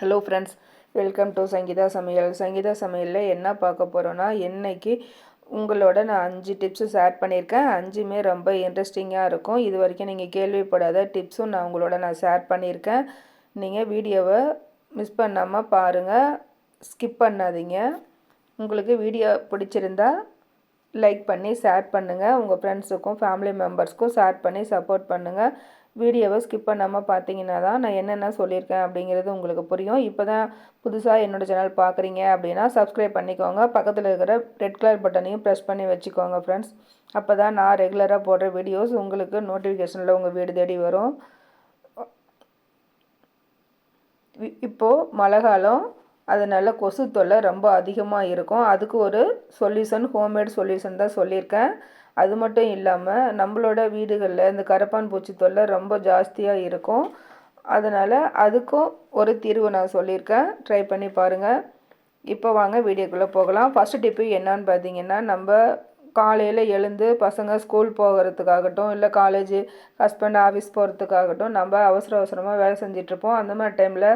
Hello friends welcome to Sangeetha Samayal Sangeetha சமையலில் என்ன பார்க்க போகிறோன்னா என்னைக்கு உங்களோட நான் அஞ்சு டிப்ஸு ஷேர் பண்ணியிருக்கேன். அஞ்சுமே ரொம்ப இன்ட்ரெஸ்டிங்காக இருக்கும். இது வரைக்கும் நீங்கள் கேள்விப்படாத டிப்ஸும் நான் உங்களோட நான் ஷேர் பண்ணியிருக்கேன். நீங்கள் வீடியோவை மிஸ் பண்ணாமல் பாருங்கள் ஸ்கிப் பண்ணாதீங்க. உங்களுக்கு வீடியோ பிடிச்சிருந்தா லைக் பண்ணி ஷேர் பண்ணுங்கள் உங்கள் ஃப்ரெண்ட்ஸுக்கும் ஃபேமிலி மெம்பர்ஸ்க்கும் ஷேர் பண்ணி சப்போர்ட் பண்ணுங்கள் வீடியோவை ஸ்கிப் பண்ணாமல் பார்த்தீங்கன்னா தான் நான் என்னென்ன சொல்லியிருக்கேன் அப்படிங்கிறது உங்களுக்கு புரியும். இப்போ தான் புதுசாக என்னோடய சேனல் பார்க்குறீங்க அப்படின்னா சப்ஸ்கிரைப் பண்ணிக்கோங்க. பக்கத்தில் இருக்கிற ரெட் கலர் பட்டனையும் ப்ரெஸ் பண்ணி வச்சுக்கோங்க ஃப்ரெண்ட்ஸ் அப்போ தான் நான் ரெகுலராக போடுற வீடியோஸ் உங்களுக்கு நோட்டிஃபிகேஷனில் உங்கள் வீடு தேடி வரும். இப்போது மழை காலம். அதனால் கொசு தொல்லை ரொம்ப அதிகமாக இருக்கும். அதுக்கு ஒரு சொல்யூஷன் ஹோம்மேட் சொல்யூஷன் தான் சொல்லியிருக்கேன். அது மட்டும் இல்லாமல் நம்மளோட வீடுகளில் இந்த கரப்பான் பூச்சி தொல்லை ரொம்ப ஜாஸ்தியாக இருக்கும். அதனால் அதுக்கும் ஒரு தீர்வு நான் சொல்லியிருக்கேன். ட்ரை பண்ணி பாருங்கள் இப்போ வாங்க வீடியோக்குள்ளே போகலாம். ஃபஸ்ட்டு டிப்பு என்னான்னு பார்த்தீங்கன்னா நம்ம காலையில் எழுந்து பசங்க ஸ்கூல் போகிறதுக்காகட்டும் இல்லை காலேஜு ஹஸ்பண்ட் ஆஃபீஸ் போகிறதுக்காகட்டும் நம்ம அவசர அவசரமாக வேலை செஞ்சிட்ருப்போம் அந்த மாதிரி டைமில்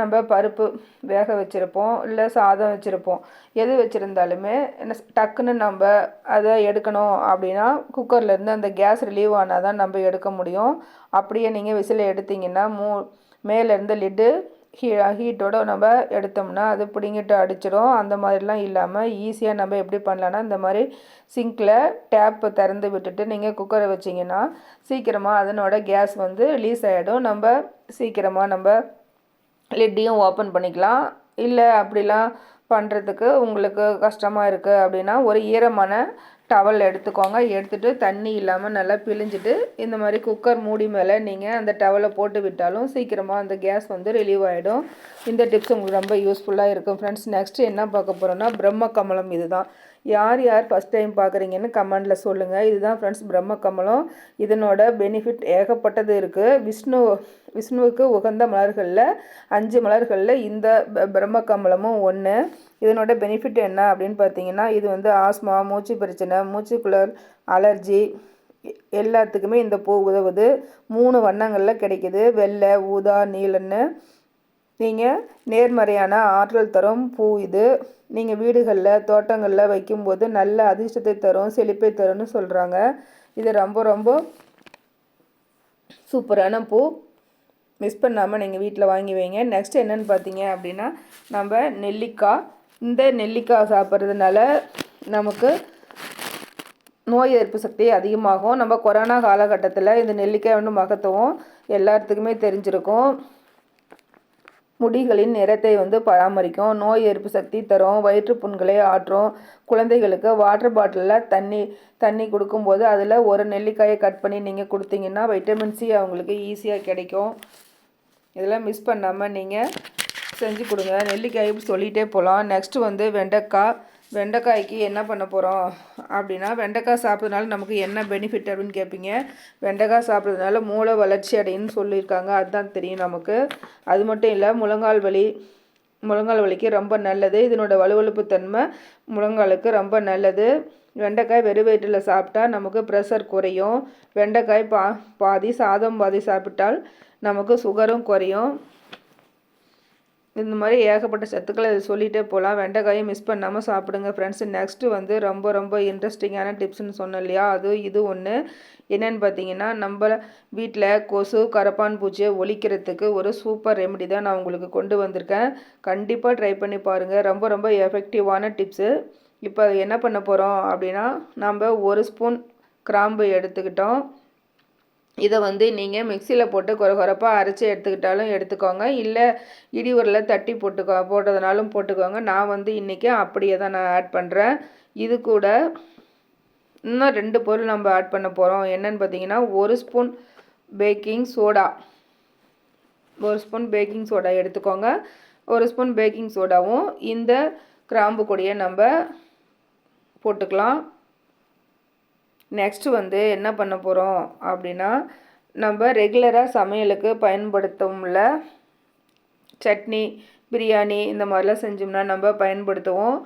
நம்ம பருப்பு வேக வச்சுருப்போம் இல்லை சாதம் வச்சுருப்போம். எது வச்சுருந்தாலுமே என்ன டக்குன்னு நம்ம அதை எடுக்கணும் அப்படின்னா குக்கர்லேருந்து அந்த கேஸ் ரிலீவ் ஆனால் தான் நம்ம எடுக்க முடியும். அப்படியே நீங்கள் விசில் எடுத்திங்கன்னா மூ மேலேருந்து லிட்டு ஹீ ஹீட்டோட நம்ம எடுத்தோம்னா அது பிடிங்கிட்டு அடிச்சிடும் அந்த மாதிரிலாம் இல்லாமல் ஈஸியாக நம்ம எப்படி பண்ணலான்னா இந்த மாதிரி சிங்கில் டேப்பு திறந்து விட்டுட்டு நீங்கள் குக்கரை வச்சிங்கன்னா சீக்கிரமாக அதனோட கேஸ் வந்து ரிலீஸ் ஆகிடும் நம்ம சீக்கிரமாக நம்ம லிட்டையும் ஓப்பன் பண்ணிக்கலாம். இல்லை அப்படிலாம் பண்ணுறதுக்கு உங்களுக்கு கஷ்டமாக இருக்குது அப்படின்னா ஒரு ஈரமான டவல் எடுத்துக்கோங்க. எடுத்துகிட்டு தண்ணி இல்லாமல் நல்லா பிழிஞ்சிட்டு இந்த மாதிரி குக்கர் மூடி மேலே நீங்கள் அந்த டவலை போட்டு விட்டாலும் சீக்கிரமாக அந்த கேஸ் வந்து ரிலீவ் ஆகிடும் இந்த டிப்ஸ் உங்களுக்கு ரொம்ப யூஸ்ஃபுல்லாக இருக்கும். ஃப்ரெண்ட்ஸ் நெக்ஸ்ட்டு என்ன பார்க்க போகிறோன்னா பிரம்ம கமலம் இதுதான். யார் யார் ஃபஸ்ட் டைம் பார்க்குறீங்கன்னு கமெண்டில் சொல்லுங்கள் இதுதான் ஃப்ரெண்ட்ஸ் பிரம்ம கமலம் இதனோட பெனிஃபிட் ஏகப்பட்டது இருக்குது விஷ்ணு விஷ்ணுவுக்கு உகந்த மலர்களில் அஞ்சு மலர்களில் இந்த பிரம்ம கமலமும் ஒன்று இதனோட பெனிஃபிட் என்ன அப்படின்னு பார்த்தீங்கன்னா இது வந்து ஆஸ்மா மூச்சு பிரச்சனை மூச்சுக்குள்ளர் அலர்ஜி எல்லாத்துக்குமே இந்த பூ உதவுது. மூணு வண்ணங்களில் கிடைக்கிது. வெள்ளை ஊதா நீலன்னு. நீங்கள் நேர்மறையான ஆற்றல் தரும் பூ இது. நீங்கள் வீடுகளில் தோட்டங்களில் வைக்கும்போது நல்ல அதிர்ஷ்டத்தை தரும் செழிப்பை தரும்னு சொல்கிறாங்க இது ரொம்ப ரொம்ப சூப்பரான பூ. மிஸ் பண்ணாமல் நீங்கள் வீட்டில் வாங்கி வைங்க. நெக்ஸ்ட் என்னென்னு பார்த்தீங்க அப்படின்னா நம்ம நெல்லிக்காய் இந்த நெல்லிக்காய் சாப்பிட்றதுனால நமக்கு நோய் எதிர்ப்பு சக்தி அதிகமாகும். நம்ம கொரோனா காலகட்டத்தில் இந்த நெல்லிக்காய் வந்து மகத்துவம் எல்லாத்துக்குமே தெரிஞ்சிருக்கும். முடிகளின் நிறத்தை வந்து பராமரிக்கும். நோய் எதிர்ப்பு சக்தி தரும். வயிற்று புண்களை ஆற்றும். குழந்தைகளுக்கு வாட்டர் பாட்டிலில் தண்ணி தண்ணி கொடுக்கும்போது அதில் ஒரு நெல்லிக்காயை கட் பண்ணி நீங்கள் கொடுத்தீங்கன்னா வைட்டமின் சி அவங்களுக்கு ஈஸியாக கிடைக்கும். இதெல்லாம் மிஸ் பண்ணாமல் நீங்கள் செஞ்சு கொடுங்க. நெல்லிக்காய் சொல்லிகிட்டே போகலாம் நெக்ஸ்ட்டு வந்து வெண்டைக்காய். வெண்டைக்காய்க்கு என்ன பண்ண போகிறோம் அப்படின்னா வெண்டைக்காய் சாப்பிட்றதுனால நமக்கு என்ன பெனிஃபிட் அப்படின்னு கேட்பீங்க வெண்டைக்காய் சாப்பிட்றதுனால மூளை வளர்ச்சி அடைன்னு சொல்லியிருக்காங்க. அதுதான் தெரியும் நமக்கு. அது மட்டும் இல்லை முழங்கால் வலி முழங்கால் வலிக்கு ரொம்ப நல்லது. இதனோட வலுவழுப்பு தன்மை முழங்காலுக்கு ரொம்ப நல்லது. வெண்டைக்காய் வெறு வயிற்றில் சாப்பிட்டா நமக்கு ப்ரெஷர் குறையும். வெண்டைக்காய் பா பாதி சாதம் பாதி சாப்பிட்டால் நமக்கு சுகரும் குறையும். இந்த மாதிரி ஏகப்பட்ட சத்துக்களை சொல்லிகிட்டே போகலாம் வெண்டைக்காயும் மிஸ் பண்ணாமல் சாப்பிடுங்க ஃப்ரெண்ட்ஸ் நெக்ஸ்ட்டு வந்து ரொம்ப ரொம்ப இன்ட்ரெஸ்டிங்கான டிப்ஸ்னு சொன்னோம் இல்லையா? அது இது ஒன்று என்னென்னு பார்த்தீங்கன்னா நம்ம வீட்டில் கொசு கரப்பான் பூச்சியை ஒழிக்கிறதுக்கு ஒரு சூப்பர் ரெமெடி தான் நான் உங்களுக்கு கொண்டு வந்திருக்கேன். கண்டிப்பாக ட்ரை பண்ணி பாருங்கள் ரொம்ப ரொம்ப எஃபெக்டிவான டிப்ஸு இப்போ என்ன பண்ண போகிறோம் அப்படின்னா நம்ம ஒரு ஸ்பூன் கிராம்பு எடுத்துக்கிட்டோம். இதை வந்து நீங்கள் மிக்சியில் போட்டு குறை குறைப்பாக அரைச்சி எடுத்துக்கிட்டாலும் எடுத்துக்கோங்க. இல்லை இடி உரில் தட்டி போட்டுக்கோ போட்டதுனாலும் போட்டுக்கோங்க. நான் வந்து இன்றைக்கி அப்படியே தான் நான் ஆட் பண்ணுறேன் இது கூட இன்னும் ரெண்டு பொருள் நம்ம ஆட் பண்ண போகிறோம் என்னென்னு பார்த்தீங்கன்னா ஒரு ஸ்பூன் பேக்கிங் சோடா ஒரு ஸ்பூன் பேக்கிங் சோடா எடுத்துக்கோங்க. ஒரு ஸ்பூன் பேக்கிங் சோடாவும் இந்த கிராம்பு கொடியை நம்ம போட்டுக்கலாம். நெக்ஸ்ட்டு வந்து என்ன பண்ண போகிறோம் அப்படின்னா நம்ம ரெகுலராக சமையலுக்கு பயன்படுத்தவும்ல. சட்னி பிரியாணி இந்த மாதிரிலாம் செஞ்சோம்னா நம்ம பயன்படுத்துவோம்.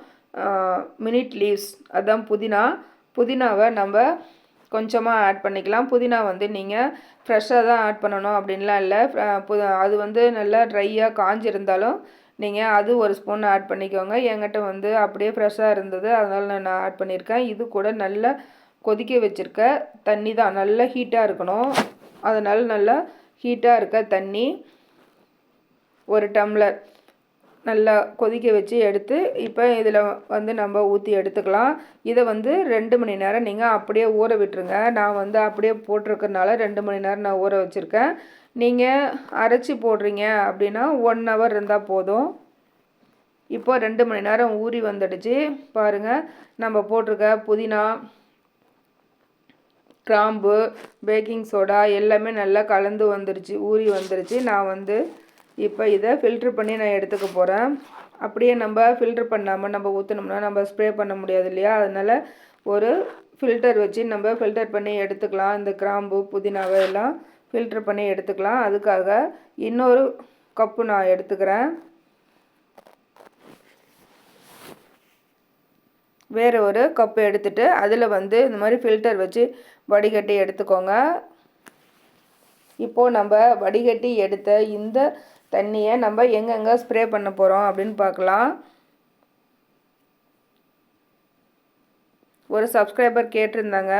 மினிட் லீவ்ஸ் அதுதான் புதினா. புதினாவை நம்ம கொஞ்சமாக ஆட் பண்ணிக்கலாம். புதினா வந்து நீங்கள் ஃப்ரெஷ்ஷாக தான் ஆட் பண்ணணும் அப்படின்லாம் இல்லை. அது வந்து நல்லா ட்ரையாக காஞ்சிருந்தாலும் நீங்கள் அது ஒரு ஸ்பூன் ஆட் பண்ணிக்கோங்க. என்கிட்ட வந்து அப்படியே ஃப்ரெஷ்ஷாக இருந்தது. அதனால் நான் ஆட் பண்ணியிருக்கேன். இது கூட நல்லா கொதிக்க வச்சுருக்க தண்ணி தான். நல்லா ஹீட்டாக இருக்கணும். அதனால் நல்லா ஹீட்டாக இருக்க தண்ணி ஒரு டம்ளர் நல்லா கொதிக்க வச்சு எடுத்து இப்போ இதில் வந்து நம்ம ஊற்றி எடுத்துக்கலாம். இதை வந்து ரெண்டு மணி நேரம் நீங்கள் அப்படியே ஊற விட்டுருங்க. நான் வந்து அப்படியே போட்டிருக்கறனால ரெண்டு மணி நேரம் நான் ஊற வச்சுருக்கேன். நீங்கள் அரைச்சி போடுறீங்க அப்படின்னா ஒன் ஹவர் இருந்தால் போதும். இப்போ ரெண்டு மணி நேரம் ஊறி வந்துடுச்சு. பாருங்கள் நம்ம போட்டிருக்க புதினா கிராம்பு பேக்கிங் சோடா எல்லாமே நல்லா கலந்து வந்துருச்சு ஊறி வந்துருச்சு. நான் வந்து இப்போ இதை ஃபில்ட்ரு பண்ணி நான் எடுத்துக்க போகிறேன் அப்படியே நம்ம ஃபில்ட்ரு பண்ணாமல் நம்ம ஊற்றினோம்னா நம்ம ஸ்ப்ரே பண்ண முடியாது இல்லையா? அதனால் ஒரு ஃபில்டர் வச்சு நம்ம ஃபில்டர் பண்ணி எடுத்துக்கலாம். இந்த கிராம்பு புதினாவை எல்லாம் ஃபில்ட்ரு பண்ணி எடுத்துக்கலாம். அதுக்காக இன்னொரு கப்பு நான் எடுத்துக்கிறேன். வேறு ஒரு கப்பு எடுத்துகிட்டு அதில் வந்து இந்த மாதிரி ஃபில்டர் வச்சு வடிகட்டி எடுத்துக்கோங்க. இப்போது நம்ம வடிகட்டி எடுத்த இந்த தண்ணியை நம்ம எங்கெங்கே ஸ்ப்ரே பண்ண போகிறோம் அப்படின்னு பார்க்கலாம். ஒரு சப்ஸ்கிரைபர் கேட்டிருந்தாங்க.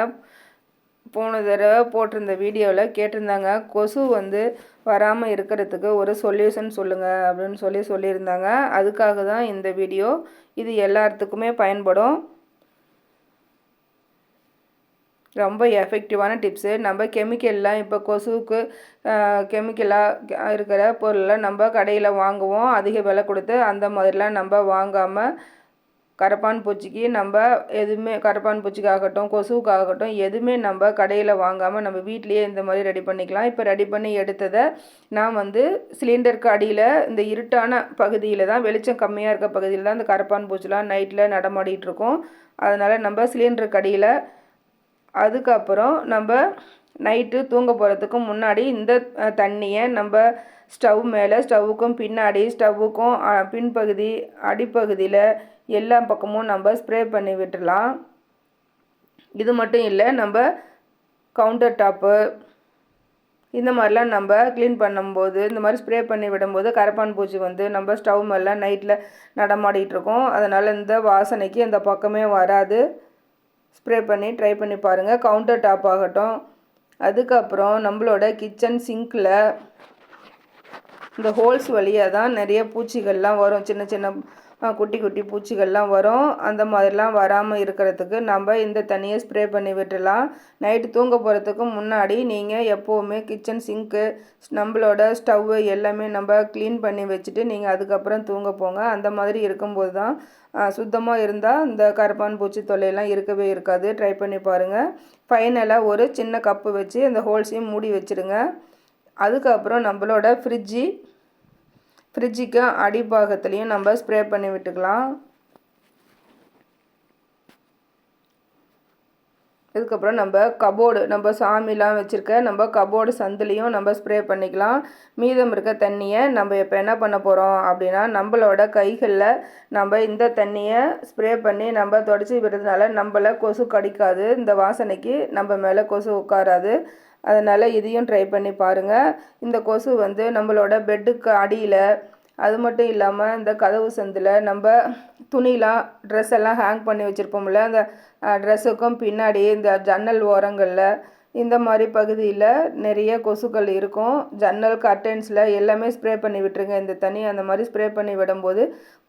போன தடவை போட்டிருந்த வீடியோவில் கேட்டிருந்தாங்க கொசு வந்து வராமல் இருக்கிறதுக்கு ஒரு சொல்யூஷன் சொல்லுங்கள் அப்படின்னு சொல்லி சொல்லியிருந்தாங்க. அதுக்காக தான் இந்த வீடியோ. இது எல்லாத்துக்குமே பயன்படும். ரொம்ப எஃபெக்டிவான டிப்ஸு நம்ம கெமிக்கல்லாம் இப்போ கொசுவுக்கு கெமிக்கலாக இருக்கிற பொருளை நம்ம கடையில் வாங்குவோம். அதிக விலை கொடுத்து அந்த மாதிரிலாம் நம்ம வாங்காமல் கரப்பான் பூச்சிக்கு நம்ம எதுவுமே கரப்பான் பூச்சிக்காகட்டும் கொசுவுக்காகட்டும் எதுவுமே நம்ம கடையில் வாங்காமல் நம்ம வீட்லேயே இந்த மாதிரி ரெடி பண்ணிக்கலாம். இப்போ ரெடி பண்ணி எடுத்ததை நான் வந்து சிலிண்டருக்கு அடியில் இந்த இருட்டான பகுதியில் தான் வெளிச்சம் கம்மியாக இருக்க பகுதியில் தான் இந்த கரப்பான் பூச்சிலாம் நைட்டில் நடமாடிட்டு இருக்கோம். அதனால் நம்ம சிலிண்டருக்கு அடியில் அதுக்கப்புறம் நம்ம நைட்டு தூங்க போகிறதுக்கு முன்னாடி இந்த தண்ணியை நம்ம ஸ்டவ் மேலே ஸ்டவ்வுக்கும் பின்னாடி ஸ்டவ்வுக்கும் பின்பகுதி அடிப்பகுதியில் எல்லா பக்கமும் நம்ம ஸ்ப்ரே பண்ணி விட்டுடலாம் இது மட்டும் இல்லை நம்ம கவுண்டர் டாப்பு இந்த மாதிரிலாம் நம்ம க்ளீன் பண்ணும்போது இந்த மாதிரி ஸ்ப்ரே பண்ணி விடும்போது கரப்பான் பூச்சி வந்து நம்ம ஸ்டவ் மேலாம் நைட்டில் நடமாடிட்டு இருக்கோம். அதனால் இந்த வாசனைக்கு இந்த பக்கமே வராது. ஸ்ப்ரே பண்ணி ட்ரை பண்ணி பாருங்கள் கவுண்டர் டாப் ஆகட்டும். அதுக்கப்புறம் நம்மளோட கிச்சன் சிங்கில் இந்த ஹோல்ஸ் வழியாக தான் நிறைய பூச்சிகள்லாம் வரும். சின்ன சின்ன குட்டி குட்டி பூச்சிகள்லாம் வரும். அந்த மாதிரிலாம் வராமல் இருக்கிறதுக்கு நம்ம இந்த தண்ணியை ஸ்ப்ரே பண்ணி விட்டுடலாம். நைட்டு தூங்க போகிறதுக்கு முன்னாடி நீங்கள் எப்போவுமே கிச்சன் சிங்க்கு நம்மளோட ஸ்டவ்வு எல்லாமே நம்ம க்ளீன் பண்ணி வச்சுட்டு நீங்கள் அதுக்கப்புறம் தூங்க போங்க. அந்த மாதிரி இருக்கும்போது தான் சுத்தமாக இருந்தால் இந்த கரப்பான் பூச்சி தொல்லையெல்லாம் இருக்கவே இருக்காது. ட்ரை பண்ணி பாருங்கள் ஃபைனலாக ஒரு சின்ன கப்பு வச்சு அந்த ஹோல்ஸையும் மூடி வச்சுருங்க. அதுக்கப்புறம் நம்மளோட ஃப்ரிட்ஜி ஃப்ரிட்ஜுக்கு அடிபாகத்துலேயும் நம்ம ஸ்ப்ரே பண்ணி விட்டுக்கலாம். இதுக்கப்புறம் நம்ம கபோர்டு நம்ம சாமிலாம் வச்சுருக்க நம்ம கபோர்டு சந்துலேயும் நம்ம ஸ்ப்ரே பண்ணிக்கலாம். மீதம் இருக்க தண்ணியை நம்ம இப்போ என்ன பண்ண போகிறோம் அப்படின்னா நம்மளோட கைகளில் நம்ம இந்த தண்ணியை ஸ்ப்ரே பண்ணி நம்ம தொடச்சி விடுறதுனால நம்மளை கொசு கடிக்காது. இந்த வாசனைக்கு நம்ம மேலே கொசு உட்காராது. அதனால் இதையும் ட்ரை பண்ணி பாருங்கள் இந்த கொசு வந்து நம்மளோட பெட்டுக்கு அடியில் அது மட்டும் இல்லாமல் இந்த கதவு சந்தில் நம்ம துணிலாம் ட்ரெஸ் எல்லாம் ஹேங் பண்ணி வச்சுருப்போம்ல அந்த ட்ரெஸ்ஸுக்கும் பின்னாடி இந்த ஜன்னல் ஓரங்களில் இந்த மாதிரி பகுதியில் நிறைய கொசுக்கள் இருக்கும். ஜன்னல் கர்டன்ஸில் எல்லாமே ஸ்ப்ரே பண்ணி விட்டுருங்க. இந்த தண்ணி அந்த மாதிரி ஸ்ப்ரே பண்ணி விடும்போது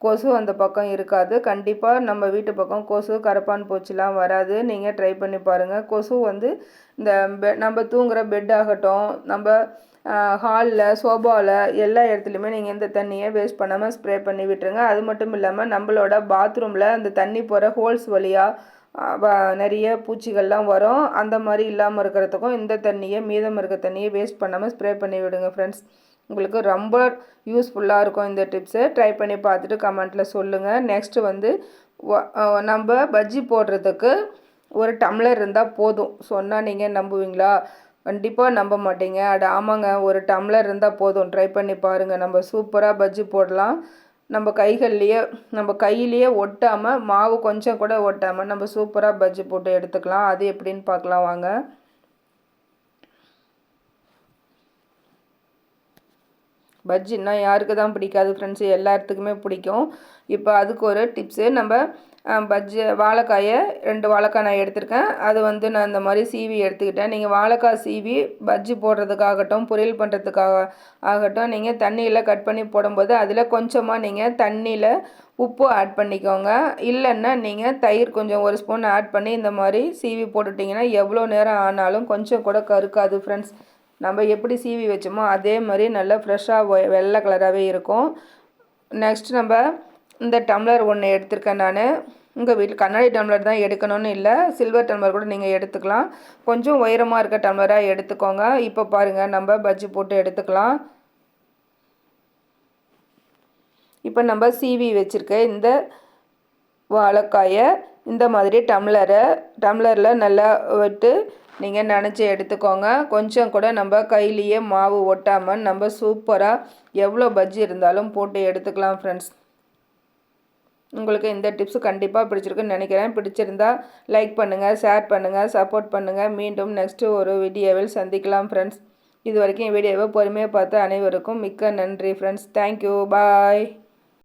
கொசு அந்த பக்கம் இருக்காது. கண்டிப்பாக நம்ம வீட்டு பக்கம் கொசு கரப்பான் பூச்சிலாம் வராது. நீங்கள் ட்ரை பண்ணி பாருங்கள் கொசு வந்து இந்த பெ நம்ம தூங்குகிற பெட் ஆகட்டும் நம்ம ஹாலில் சோபாவில் எல்லா இடத்துலையுமே நீங்கள் இந்த தண்ணியை வேஸ்ட் பண்ணாமல் ஸ்ப்ரே பண்ணி விட்டுருங்க. அது மட்டும் இல்லாமல் நம்மளோட பாத்ரூமில் அந்த தண்ணி போகிற ஹோல்ஸ் வழியாக நிறைய பூச்சிகள்லாம் வரும். அந்த மாதிரி இல்லாமல் இருக்கிறதுக்கும் இந்த தண்ணியை மீதம் இருக்க தண்ணியை வேஸ்ட் பண்ணாமல் ஸ்ப்ரே பண்ணி விடுங்க ஃப்ரெண்ட்ஸ் உங்களுக்கு ரொம்ப யூஸ்ஃபுல்லாக இருக்கும் இந்த டிப்ஸை ட்ரை பண்ணி பார்த்துட்டு கமெண்ட்டில் சொல்லுங்கள் நெக்ஸ்ட்டு வந்து நம்ம பஜ்ஜி போடுறதுக்கு ஒரு டம்ளர் இருந்தால் போதும். சொன்னால் நீங்கள் நம்புவீங்களா? கண்டிப்பாக நம்ப மாட்டீங்க. அட ஆமாங்க ஒரு டம்ளர் இருந்தால் போதும். ட்ரை பண்ணி பாருங்கள் நம்ம சூப்பராக பஜ்ஜி போடலாம். நம்ம கைகள்லேயே நம்ம கையிலேயே ஒட்டாமல் மாவு கொஞ்சம் கூட ஒட்டாமல் நம்ம சூப்பராக பஜ்ஜி போட்டு எடுத்துக்கலாம். அது எப்படின்னு பார்க்கலாம் வாங்க. பஜ்ஜின்னா யாருக்கு தான் பிடிக்காது ஃப்ரெண்ட்ஸு எல்லாத்துக்குமே பிடிக்கும். இப்போ அதுக்கு ஒரு டிப்ஸு நம்ம பஜ்ஜி வாழைக்காயை ரெண்டு வாழைக்காய் நான் எடுத்திருக்கேன். அது வந்து நான் இந்த மாதிரி சீவி எடுத்துக்கிட்டேன். நீங்கள் வாழைக்காய் சீவி பஜ்ஜி போடுறதுக்காகட்டும் பொரியல் பண்ணுறதுக்காக ஆகட்டும் நீங்கள் தண்ணியில் கட் பண்ணி போடும்போது அதில் கொஞ்சமாக நீங்கள் தண்ணியில் உப்பு ஆட் பண்ணிக்கோங்க. இல்லைன்னா நீங்கள் தயிர் கொஞ்சம் ஒரு ஸ்பூன் ஆட் பண்ணி இந்த மாதிரி சீவி போட்டுட்டிங்கன்னா எவ்வளோ நேரம் ஆனாலும் கொஞ்சம் கூட கருக்காது ஃப்ரெண்ட்ஸ் நம்ம எப்படி சீவி வச்சோமோ அதே மாதிரி நல்லா ஃப்ரெஷ்ஷாக வெள்ளை கலராகவே இருக்கும். நெக்ஸ்ட் நம்ம இந்த டம்ளர் ஒன்று எடுத்திருக்கேன் நான். உங்கள் வீட்டில் கண்ணாடி டம்ளர் தான் எடுக்கணும்னு இல்லை சில்வர் டம்ளர் கூட நீங்கள் எடுத்துக்கலாம். கொஞ்சம் உயரமாக இருக்க டம்ளராக எடுத்துக்கோங்க. இப்போ பாருங்கள் நம்ம பஜ்ஜி போட்டு எடுத்துக்கலாம். இப்போ நம்ம சீவி வச்சுருக்க இந்த வாழைக்காயை இந்த மாதிரி டம்ளரை டம்ளரில் நல்லா விட்டு நீங்கள் நினச்சி எடுத்துக்கோங்க. கொஞ்சம் கூட நம்ம கையிலேயே மாவு ஒட்டாமல் நம்ம சூப்பராக எவ்வளோ பஜ்ஜி இருந்தாலும் போட்டு எடுத்துக்கலாம் ஃப்ரெண்ட்ஸ் உங்களுக்கு இந்த டிப்ஸு கண்டிப்பாக பிடிச்சிருக்குன்னு நினைக்கிறேன். பிடிச்சிருந்தா லைக் பண்ணுங்கள் ஷேர் பண்ணுங்கள் சப்போர்ட் பண்ணுங்கள் மீண்டும் நெக்ஸ்ட்டு ஒரு வீடியோவில் சந்திக்கலாம் ஃப்ரெண்ட்ஸ் இது வரைக்கும் வீடியோவை பொறுமையாக பார்த்த அனைவருக்கும் மிக்க நன்றி ஃப்ரெண்ட்ஸ் தேங்க்யூ பாய்